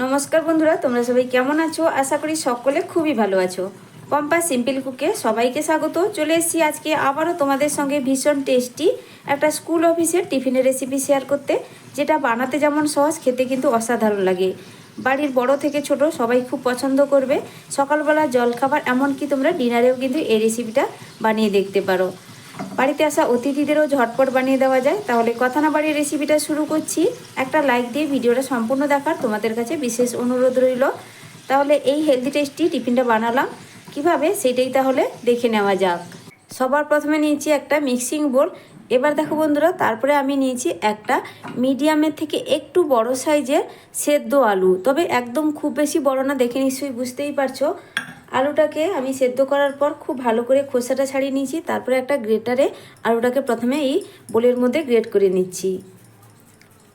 নমস্কার বন্ধুরা, তোমরা সবাই কেমন আছো? আশা করি সকলে খুবই ভালো আছো। পম্পা সিম্পল কুকে সবাইকে স্বাগত। চলে এসেছি আজকে আবারও তোমাদের সঙ্গে ভীষণ টেস্টি একটা স্কুল অফিসের টিফিনের রেসিপি শেয়ার করতে, যেটা বানাতে যেমন সহজ, খেতে কিন্তু অসাধারণ লাগে। বাড়ির বড় থেকে ছোট সবাই খুব পছন্দ করবে। সকালবেলা জলখাবার, এমনকি তোমরা ডিনারেও কিন্তু এই রেসিপিটা বানিয়ে দেখতে পারো। বাড়িতে আসা অতিথিদেরও ঝটপট বানিয়ে দেওয়া যায়। তাহলে কথা না বাড়িয়ে রেসিপিটা শুরু করছি। একটা লাইক দিয়ে ভিডিওটা সম্পূর্ণ দেখার তোমাদের কাছে বিশেষ অনুরোধ রইল। তাহলে এই হেলদি টেস্টি টিফিনটা বানালাম। কীভাবে? সেটাই তাহলে দেখে নেওয়া যাক। সবার প্রথমে নিয়েছি একটা মিক্সিং বোল এবার দেখো বন্ধুরা, তারপরে আমি নিয়েছি একটা মিডিয়ামের থেকে একটু বড় সাইজের সেদ্ধ আলু। তবে একদম খুব বেশি বড় না, দেখে নিশ্চয়ই বুঝতেই পারছ। আলুটাকে আমি সেদ্ধ করার পর খুব ভালো করে খোসাটা ছাড়িয়ে নিয়েছি। তারপরে একটা গ্রেটারে আলুটাকে প্রথমে এই বোলের মধ্যে গ্রেট করে নিচ্ছি।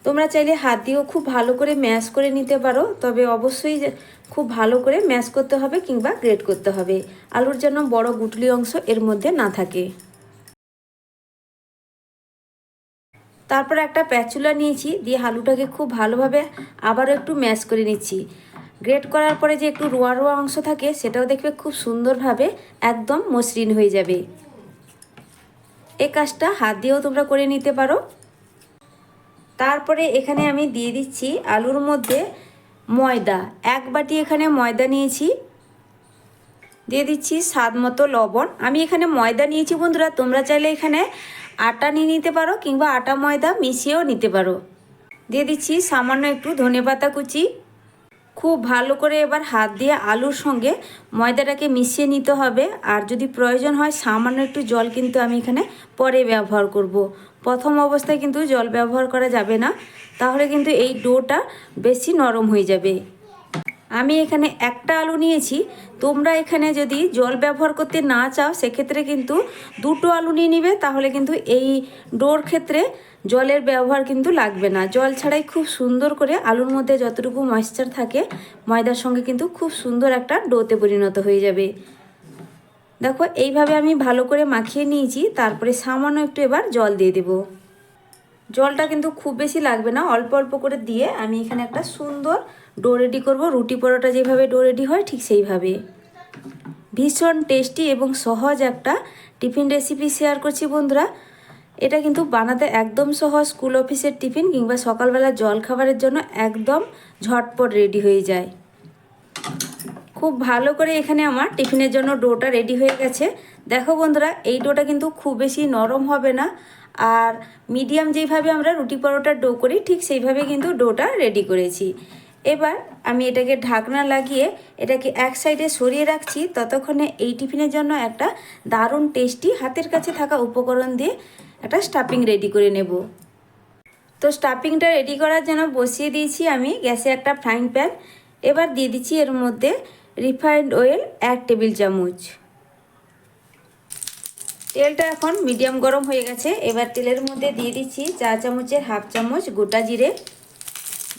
তোমরা চাইলে হাত দিয়েও খুব ভালো করে ম্যাশ করে নিতে পারো, তবে অবশ্যই খুব ভালো করে ম্যাশ করতে হবে কিংবা গ্রেট করতে হবে। আলুর যেন বড় গুটলি অংশ এর মধ্যে না থাকে। তারপর একটা প্যাচুলা নিয়েছি, দিয়ে আলুটাকে খুব ভালোভাবে আবারও একটু ম্যাশ করে নিচ্ছি। গ্রেট করার পরে যে একটু রোয়া রোয়া অংশ থাকে, সেটাও দেখবে খুব সুন্দরভাবে একদম মসৃণ হয়ে যাবে। এই কাজটা হাত দিয়েও তোমরা করে নিতে পারো। তারপরে এখানে আমি দিয়ে দিচ্ছি আলুর মধ্যে ময়দা। এক বাটি এখানে ময়দা নিয়েছি। দিয়ে দিচ্ছি স্বাদ মতো লবণ। আমি এখানে ময়দা নিয়েছি বন্ধুরা, তোমরা চাইলে এখানে আটা নিয়ে নিতে পারো কিংবা আটা ময়দা মিশিয়েও নিতে পারো। দিয়ে দিচ্ছি সামান্য একটু ধনেপাতা কুচি। খুব ভালো করে এবার হাত দিয়ে আলুর সঙ্গে ময়দাটাকে মিশিয়ে নিতে হবে। আর যদি প্রয়োজন হয়, সামান্য একটু জল কিন্তু আমি এখানে পরে ব্যবহার করব। প্রথম অবস্থায় কিন্তু জল ব্যবহার করা যাবে না। তাহলে কিন্তু এই ডোটা বেশি নরম হয়ে যাবে। আমি এখানে একটা আলু নিয়েছি। তোমরা এখানে যদি জল ব্যবহার করতে না চাও, সেক্ষেত্রে কিন্তু দুটো আলু নিয়ে নিবে, তাহলে কিন্তু এই ডোর ক্ষেত্রে জলের ব্যবহার কিন্তু লাগবে না। জল ছাড়াই খুব সুন্দর করে আলুর মধ্যে যতটুকু ময়েশ্চার থাকে, ময়দার সঙ্গে কিন্তু খুব সুন্দর একটা ডোতে পরিণত হয়ে যাবে। দেখো, এইভাবে আমি ভালো করে মাখিয়ে নিয়েছি, তারপরে সামান্য একটু এবার জল দিয়ে দেব। জলটা কিন্তু খুব বেশি লাগবে না, অল্প অল্প করে দিয়ে আমি এখানে একটা সুন্দর ডো রেডি করব। রুটি পরোটা যেভাবে ডো রেডি হয় ঠিক সেইভাবে। ভীষণ টেস্টি এবং সহজ একটা টিফিন রেসিপি শেয়ার করছি বন্ধুরা। এটা কিন্তু বানাতে একদম সহজ। স্কুল অফিসের টিফিন কিংবা সকালবেলা জল খাবারের জন্য একদম ঝটপট রেডি হয়ে যায়। খুব ভালো করে এখানে আমার টিফিনের জন্য ডোটা রেডি হয়ে গেছে। দেখো বন্ধুরা, এই ডোটা কিন্তু খুব বেশি নরম হবে না। আর মিডিয়াম যেইভাবে আমরা রুটি পরোটার ডো করি ঠিক সেইভাবে কিন্তু ডোটা রেডি করেছি। এবার আমি এটাকে ঢাকনা লাগিয়ে এটাকে এক সাইডে সরিয়ে রাখছি ততক্ষণে এই টিফিনের জন্য একটা দারুণ টেস্টি হাতের কাছে থাকা উপকরণ দিয়ে একটা স্টাফিং রেডি করে নেব। তো স্টাফিংটা রেডি করার জন্য বসিয়ে দিয়েছি আমি গ্যাসে একটা ফ্রাইং প্যান। এবার দিয়ে দিচ্ছি এর মধ্যে রিফাইন্ড অয়েল এক টেবিল চামচ। তেলটা এখন মিডিয়াম গরম হয়ে গেছে। এবার তেলের মধ্যে দিয়ে দিচ্ছি চা চামচের হাফ চামচ গোটা জিরে।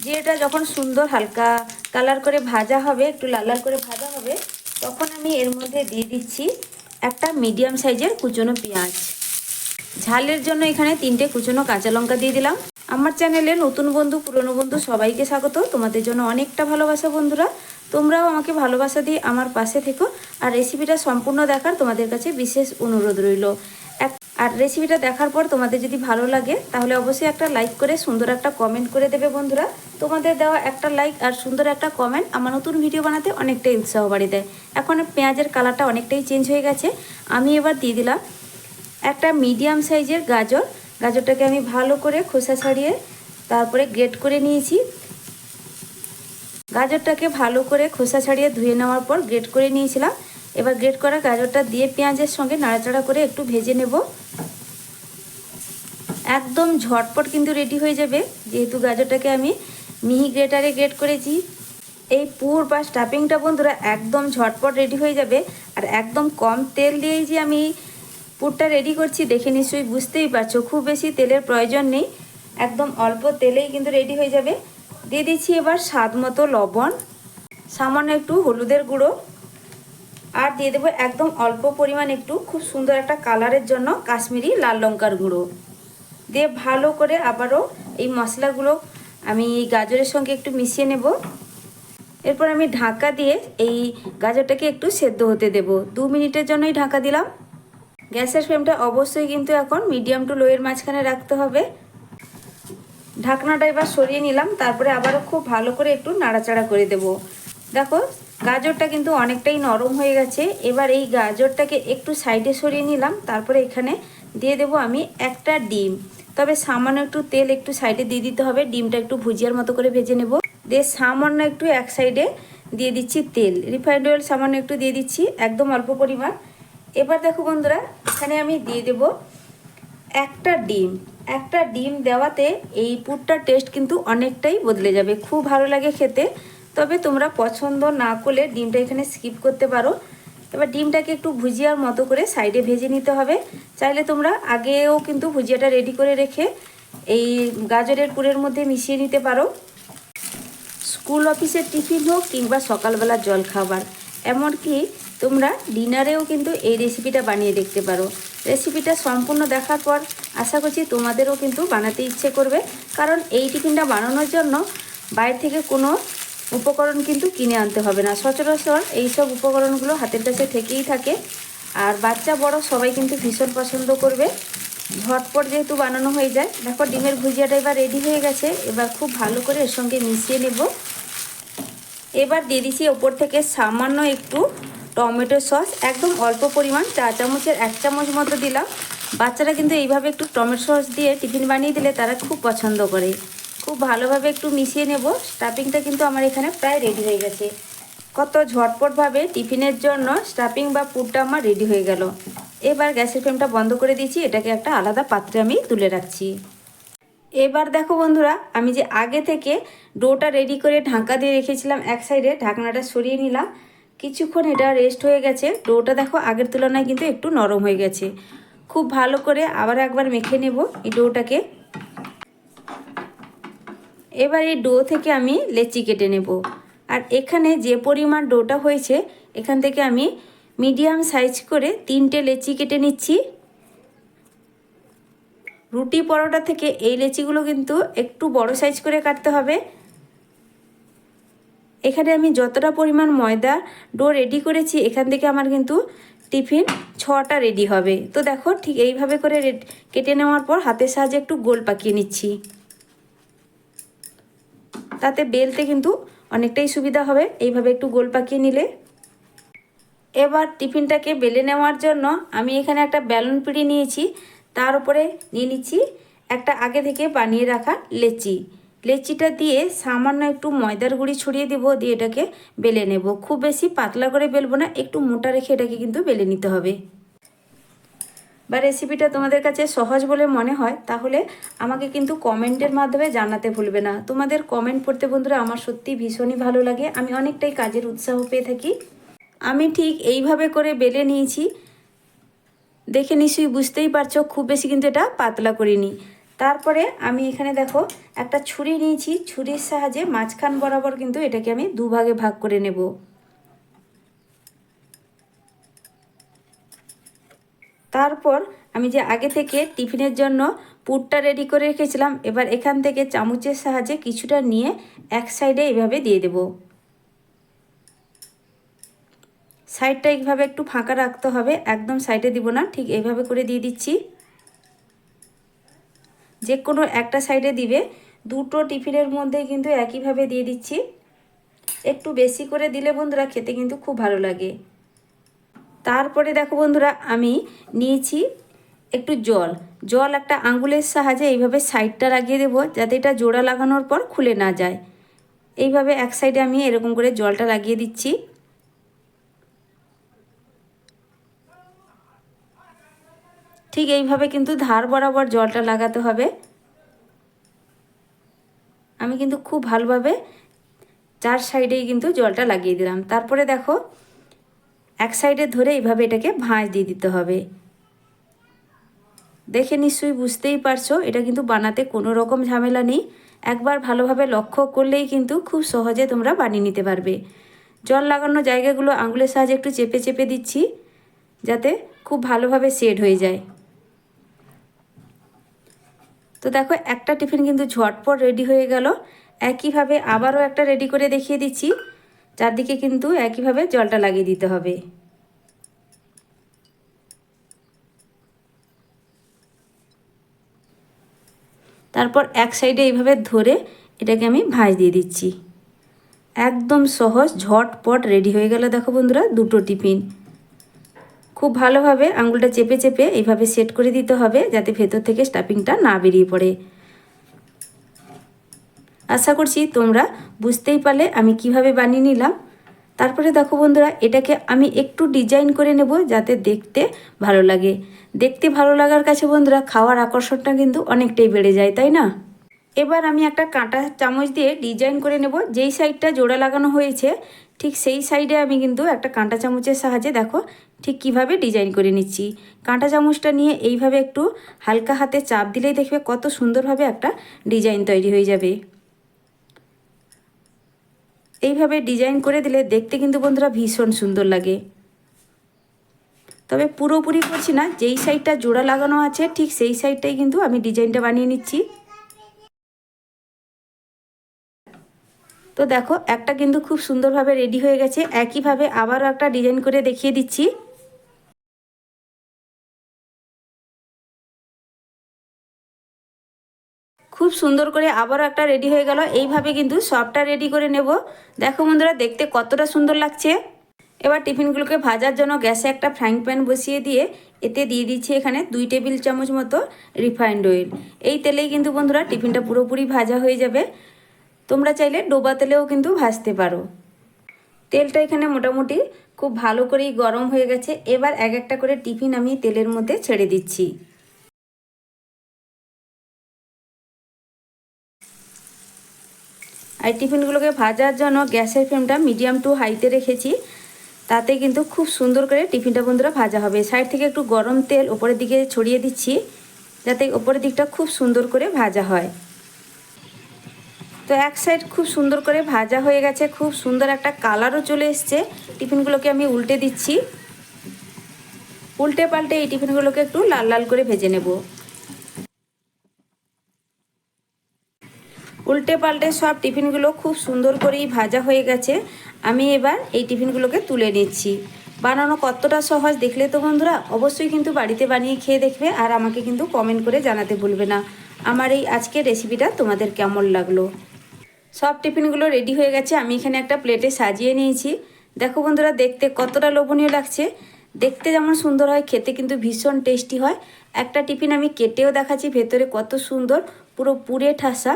জিরেটা যখন সুন্দর হালকা কালার করে ভাজা হবে, একটু লাল লাল করে ভাজা হবে, তখন আমি এর মধ্যে দিয়ে দিচ্ছি একটা মিডিয়াম সাইজের কুচনো পেঁয়াজ। ঝালের জন্য এখানে তিনটে কুচনো কাঁচা লঙ্কা দিয়ে দিলাম। আমার চ্যানেলে নতুন বন্ধু, পুরনো বন্ধু সবাইকে স্বাগত। তোমাদের জন্য অনেকটা ভালোবাসা বন্ধুরা। তোমরাও আমাকে ভালোবাসা দিয়ে আমার পাশে থেকো। আর রেসিপিটা সম্পূর্ণ দেখার তোমাদের কাছে বিশেষ অনুরোধ রইল। আর রেসিপিটা দেখার পর তোমাদের যদি ভালো লাগে, তাহলে অবশ্যই একটা লাইক করে সুন্দর একটা কমেন্ট করে দেবে বন্ধুরা। তোমাদের দেওয়া একটা লাইক আর সুন্দর একটা কমেন্ট আমার নতুন ভিডিও বানাতে অনেকটাই উৎসাহ বাড়িয়ে দেয়। এখন পেঁয়াজের কালারটা অনেকটাই চেঞ্জ হয়ে গেছে। আমি এবার দিয়ে দিলাম একটা মিডিয়াম সাইজের গাজর। গাজরটাকে আমি ভালো করে খোসা ছাড়িয়ে তারপরে গ্রেট করে নিয়েছি। গাজরটাকে ভালো করে খোসা ছাড়িয়ে ধুয়ে নেওয়ার পর গ্রেট করে নিয়েছিলাম। এবার গ্রেট করা গাজরটা দিয়ে পেঁয়াজের সঙ্গে নাড়াচাড়া করে একটু ভেজে নেব। একদম ঝটপট কিন্তু রেডি হয়ে যাবে। যেহেতু গাজরটাকে আমি মিহি গ্রেটারে গ্রেট করেছি। এই পুর বা স্টাফিংটা বন্ধুরা একদম ঝটপট রেডি হয়ে যাবে। আর একদম কম তেল দিয়েই যে আমি পুরটা রেডি করছি, দেখে নিশ্চয়ই বুঝতেই পারছ, খুব বেশি তেলের প্রয়োজন নেই। একদম অল্প তেলেই কিন্তু রেডি হয়ে যাবে। দিয়ে দিচ্ছি এবার স্বাদ মতো লবণ। সামান্য একটু হলুদের গুঁড়ো। আর দিয়ে দেবো একদম অল্প পরিমাণ একটু খুব সুন্দর একটা কালারের জন্য কাশ্মীরি লাল লঙ্কার গুঁড়ো। দিয়ে ভালো করে আবারও এই মশলাগুলো আমি এই গাজরের সঙ্গে একটু মিশিয়ে নেব। এরপর আমি ঢাকা দিয়ে এই গাজরটাকে একটু সেদ্ধ হতে দেব। দু মিনিটের জন্যই ঢাকা দিলাম। গ্যাসের ফ্লেমটা অবশ্যই কিন্তু এখন মিডিয়াম টু লোয়ের মাঝখানে রাখতে হবে। ঢাকনাটা এবার সরিয়ে নিলাম, তারপরে আবারও খুব ভালো করে একটু নাড়াচাড়া করে দেব। দেখো গাজরটা কিন্তু অনেকটাই নরম হয়ে গেছে। এবার এই গাজরটাকে একটু সাইডে সরিয়ে নিলাম, তারপরে এখানে দিয়ে দেব আমি একটা ডিম। তবে সামান্য একটু তেল একটু সাইডে দিয়ে দিতে হবে, ডিমটা একটু ভুজিয়ার মতো করে ভেজে নেব। দিয়ে সামান্য একটু এক সাইডে দিয়ে দিচ্ছি তেল। রিফাইন্ড অয়েল সামান্য একটু দিয়ে দিচ্ছি, একদম অল্প পরিমাণ। এবার দেখো বন্ধুরা, এখানে আমি দিয়ে দেব একটা ডিম। একটা ডিম দেওয়াতে এই পুরটার টেস্ট কিন্তু অনেকটাই বদলে যাবে। খুব ভালো লাগে খেতে। তবে তোমরা পছন্দ না করলে ডিমটা এখানে স্কিপ করতে পারো। এবার ডিমটাকে একটু ভুজিয়ার মতো করে সাইডে ভেজে নিতে হবে। চাইলে তোমরা আগেও কিন্তু ভুজিয়াটা রেডি করে রেখে এই গাজরের পুরের মধ্যে মিশিয়ে নিতে পারো। স্কুল অফিসের টিফিন হোক কিংবা সকালবেলার জল খাবার এমনকি তোমরা ডিনারেও কিন্তু এই রেসিপিটা বানিয়ে দেখতে পারো। রেসিপিটা সম্পূর্ণ দেখার পর আশা করছি তোমাদেরও কিন্তু বানাতে ইচ্ছে করবে। কারণ এই টিফিনটা বানানোর জন্য বাইরে থেকে কোনো উপকরণ কিন্তু কিনে আনতে হবে না। সচরাচর এইসব উপকরণগুলো হাতের কাছে থেকেই থাকে। আর বাচ্চা, বড় সবাই কিন্তু ভীষণ পছন্দ করবে। ঝটপট যেহেতু বানানো হয়ে যায়, দেখো ডিমের ভুজিয়াটা এবার রেডি হয়ে গেছে। এবার খুব ভালো করে এর সঙ্গে মিশিয়ে নেব। এবার দিয়ে দিচ্ছি ওপর থেকে সামান্য একটু টমেটো সস। একদম অল্প পরিমাণ চা চামচের এক চামচ মতো দিলাম। বাচ্চারা কিন্তু এইভাবে একটু টমেটো সস দিয়ে টিফিন বানিয়ে দিলে তারা খুব পছন্দ করে। খুব ভালোভাবে একটু মিশিয়ে নেব। স্টাফিংটা কিন্তু আমার এখানে প্রায় রেডি হয়ে গেছে। কত ঝটপটভাবে টিফিনের জন্য স্টাফিং বা পুরটা আমার রেডি হয়ে গেল। এবার গ্যাসের ফ্লেমটা বন্ধ করে দিয়েছি। এটাকে একটা আলাদা পাত্রে আমি তুলে রাখছি। এবার দেখো বন্ধুরা, আমি যে আগে থেকে ডোটা রেডি করে ঢাকা দিয়ে রেখেছিলাম এক সাইডে ঢাকনাটা সরিয়ে নিলাম। কিছুক্ষণ এটা রেস্ট হয়ে গেছে। ডোটা দেখো আগের তুলনায় কিন্তু একটু নরম হয়ে গেছে। খুব ভালো করে আবার একবার মেখে নেব এই ডোটাকে। এবার এই ডো থেকে আমি লেচি কেটে নেব। আর এখানে যে পরিমাণ ডোটা হয়েছে, এখান থেকে আমি মিডিয়াম সাইজ করে তিনটে লেচি কেটে নিচ্ছি। রুটি পরোটা থেকে এই লেচিগুলো কিন্তু একটু বড় সাইজ করে কাটতে হবে। এখানে আমি যতটা পরিমাণ ময়দা ডো রেডি করেছি, এখান থেকে আমার কিন্তু টিফিন ছটা রেডি হবে। তো দেখো ঠিক এইভাবে করে কেটে নেওয়ার পর হাতের সাহায্যে একটু গোল পাকিয়ে নিচ্ছি। তাতে বেলতে কিন্তু অনেকটাই সুবিধা হবে। এইভাবে একটু গোল পাকিয়ে নিলে। এবার টিফিনটাকে বেলে নেওয়ার জন্য আমি এখানে একটা ব্যালুন পিড়ি নিয়েছি। তার উপরে নিয়ে নিচ্ছি একটা আগে থেকে বানিয়ে রাখা লেচি। লেচিটা দিয়ে সামান্য একটু ময়দার গুঁড়ি ছড়িয়ে দেব, দিয়ে এটাকে বেলে নেব। খুব বেশি পাতলা করে বেলবো না, একটু মোটা রেখে এটাকে কিন্তু বেলে নিতে হবে। বা রেসিপিটা তোমাদের কাছে সহজ বলে মনে হয়, তাহলে আমাকে কিন্তু কমেন্টের মাধ্যমে জানাতে ভুলবে না। তোমাদের কমেন্ট পড়তে বন্ধুরা আমার সত্যি ভীষণই ভালো লাগে। আমি অনেকটাই কাজের উৎসাহ পেয়ে থাকি। আমি ঠিক এইভাবে করে বেলে নিয়েছি। দেখে নিশ্চয়ই বুঝতেই পারছ, খুব বেশি কিন্তু এটা পাতলা করিনি। তারপরে আমি এখানে দেখো, একটা ছুরি নিয়েছি। ছুরির সাহায্যে মাঝখান বরাবর কিন্তু এটাকে আমি দুভাগে ভাগ করে নেব। তারপর আমি যে আগে থেকে টিফিনের জন্য পুরটা রেডি করে রেখেছিলাম, এবার এখান থেকে চামচের সাহায্যে কিছুটা নিয়ে এক সাইডে এভাবে দিয়ে দেব। সাইডটা এইভাবে একটু ফাঁকা রাখতে হবে, একদম সাইডে দিব না, ঠিক এইভাবে করে দিয়ে দিচ্ছি। যে কোনো একটা সাইডে দিবে, দুটো টিফিনের মধ্যে কিন্তু একইভাবে দিয়ে দিচ্ছি। একটু বেশি করে দিলে বন্ধুরা খেতে কিন্তু খুব ভালো লাগে। তারপরে দেখো বন্ধুরা, আমি নিয়েছি একটু জল। জল একটা আঙ্গুলের সাহায্যে এইভাবে সাইডটা লাগিয়ে দেবো, যাতে এটা জোড়া লাগানোর পর খুলে না যায়। এইভাবে এক সাইডে আমি এরকম করে জলটা লাগিয়ে দিচ্ছি। ঠিক এইভাবে কিন্তু ধার বরাবর জলটা লাগাতে হবে। আমি কিন্তু খুব ভালোভাবে চার সাইডেই কিন্তু জলটা লাগিয়ে দিলাম। তারপরে দেখো এক সাইডে ধরে এইভাবে এটাকে ভাঁজ দিয়ে দিতে হবে। দেখে নিশ্চয়ই বুঝতেই পারছ, এটা কিন্তু বানাতে কোনো রকম ঝামেলা নেই। একবার ভালোভাবে লক্ষ্য করলেই কিন্তু খুব সহজে তোমরা বানিয়ে নিতে পারবে। জল লাগানো জায়গাগুলো আঙুলের সাহায্যে একটু চেপে চেপে দিচ্ছি, যাতে খুব ভালোভাবে সেট হয়ে যায়। তো দেখো, একটা টিফিন কিন্তু ঝটপট রেডি হয়ে গেল। একইভাবে আবারও একটা রেডি করে দেখিয়ে দিচ্ছি। চারদিকে কিন্তু একইভাবে জলটা লাগিয়ে দিতে হবে। তারপর এক সাইডে এইভাবে ধরে এটাকে আমি ভাঁজ দিয়ে দিচ্ছি। একদম সহজ, ঝটপট রেডি হয়ে গেল দেখো বন্ধুরা, দুটো টিফিন। খুব ভালোভাবে আঙুলটা চেপে চেপে এইভাবে সেট করে দিতে হবে যাতে ভেতর থেকে স্টাফিংটা না বেরিয়ে পড়ে। আশা করছি তোমরা বুঝতেই পারলে আমি কীভাবে বানিয়ে নিলাম। তারপরে দেখো বন্ধুরা, এটাকে আমি একটু ডিজাইন করে নেব যাতে দেখতে ভালো লাগে। দেখতে ভালো লাগার কাছে বন্ধুরা, খাওয়ার আকর্ষণটা কিন্তু অনেকটাই বেড়ে যায়, তাই না? এবার আমি একটা কাঁটা চামচ দিয়ে ডিজাইন করে নেব। যেই সাইডটা জোড়া লাগানো হয়েছে, ঠিক সেই সাইডে আমি কিন্তু একটা কাঁটা চামচের সাহায্যে দেখো ঠিক কীভাবে ডিজাইন করে নিচ্ছি। কাঁটা চামচটা নিয়ে এইভাবে একটু হালকা হাতে চাপ দিলেই দেখবে কত সুন্দরভাবে একটা ডিজাইন তৈরি হয়ে যাবে। এইভাবে ডিজাইন করে দিলে দেখতে কিন্তু বন্ধুরা ভীষণ সুন্দর লাগে। তবে পুরোপুরি করছি না, যেই সাইডটা জোড়া লাগানো আছে, ঠিক সেই সাইডটাই কিন্তু আমি ডিজাইনটা বানিয়ে নিচ্ছি। তো দেখো, একটা কিন্তু খুব সুন্দরভাবে রেডি হয়ে গেছে। একইভাবে আবারও একটা ডিজাইন করে দেখিয়ে দিচ্ছি। খুব সুন্দর করে আবারও একটা রেডি হয়ে গেল। এইভাবে কিন্তু সবটা রেডি করে নেব। দেখো বন্ধুরা, দেখতে কতটা সুন্দর লাগছে। এবার টিফিনগুলোকে ভাজার জন্য গ্যাসে একটা ফ্রাইং প্যান বসিয়ে দিয়ে এতে দিয়ে দিচ্ছি এখানে দুই টেবিল চামচ মতো রিফাইন্ড অয়েল এই তেলেই কিন্তু বন্ধুরা টিফিনটা পুরোপুরি ভাজা হয়ে যাবে। তোমরা চাইলে ডোবা তেলেও কিন্তু ভাজতে পারো। তেলটা এখানে মোটামুটি খুব ভালো করেই গরম হয়ে গেছে। এবার এক একটা করে টিফিন আমি তেলের মধ্যে ছেড়ে দিচ্ছি। আর টিফিনগুলোকে ভাজার জন্য গ্যাসের ফ্লেমটা মিডিয়াম টু হাইতে রেখেছি। তাতে কিন্তু খুব সুন্দর করে টিফিনটা বন্ধুরা ভাজা হবে। সাইড থেকে একটু গরম তেল ওপরের দিকে ছড়িয়ে দিচ্ছি, যাতে ওপরের দিকটা খুব সুন্দর করে ভাজা হয়। তো এক সাইড খুব সুন্দর করে ভাজা হয়ে গেছে, খুব সুন্দর একটা কালারও চলে এসছে। টিফিনগুলোকে আমি উল্টে দিচ্ছি। উল্টে পাল্টে এই টিফিনগুলোকে একটু লাল লাল করে ভেজে নেব। উল্টে পাল্টে সব টিফিনগুলো খুব সুন্দর করেই ভাজা হয়ে গেছে। আমি এবার এই টিফিনগুলোকে তুলে নিচ্ছি। বানানো কতটা সহজ দেখলে তো বন্ধুরা, অবশ্যই কিন্তু বাড়িতে বানিয়ে খেয়ে দেখবে আর আমাকে কিন্তু কমেন্ট করে জানাতে ভুলবে না। আমার এই আজকের রেসিপিটা তোমাদের কেমন লাগল? সব টিফিনগুলো রেডি হয়ে গেছে, আমি এখানে একটা প্লেটে সাজিয়ে নিয়েছি। দেখো বন্ধুরা, দেখতে কতটা লোভনীয় লাগছে। দেখতে যেমন সুন্দর হয়, খেতে কিন্তু ভীষণ টেস্টি হয়। একটা টিফিন আমি কেটেও দেখাচ্ছি, ভেতরে কত সুন্দর, পুরো পুরে ঠাসা।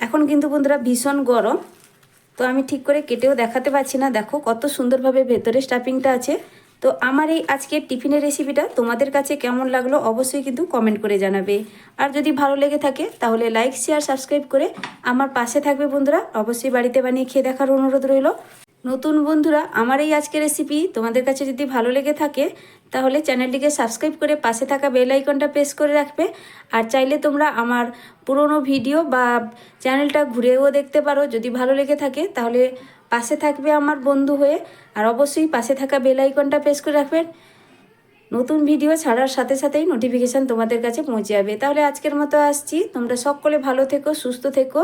এখন কিন্তু বন্ধুরা ভীষণ গরম, তো আমি ঠিক করে কেটেও দেখাতে পারছি না। দেখো কত সুন্দরভাবে ভেতরে স্টাফিংটা আছে। তো আমার এই আজকের টিফিনের রেসিপিটা তোমাদের কাছে কেমন লাগল অবশ্যই কিন্তু কমেন্ট করে জানাবে। আর যদি ভালো লেগে থাকে, তাহলে লাইক শেয়ার সাবস্ক্রাইব করে আমার পাশে থাকবে বন্ধুরা। অবশ্যই বাড়িতে বানিয়ে খেয়ে দেখার অনুরোধ রইল। নতুন বন্ধুরা, আমার এই আজকের রেসিপি তোমাদের কাছে যদি ভালো লেগে থাকে, তাহলে চ্যানেলটিকে সাবস্ক্রাইব করে পাশে থাকা বেল আইকনটা প্রেস করে রাখবে। আর চাইলে তোমরা আমার পুরনো ভিডিও বা চ্যানেলটা ঘুরেও দেখতে পারো, যদি ভালো লেগে থাকে, তাহলে পাশে থাকবে আমার বন্ধু হয়ে, আর অবশ্যই পাশে থাকা বেল আইকনটা প্রেস করে রাখবেন নতুন ভিডিও ছাড়ার সাথে সাথেই নোটিফিকেশান তোমাদের কাছে পৌঁছে যাবে। তাহলে আজকের মতো আসছি, তোমরা সকলে ভালো থেকো, সুস্থ থেকো।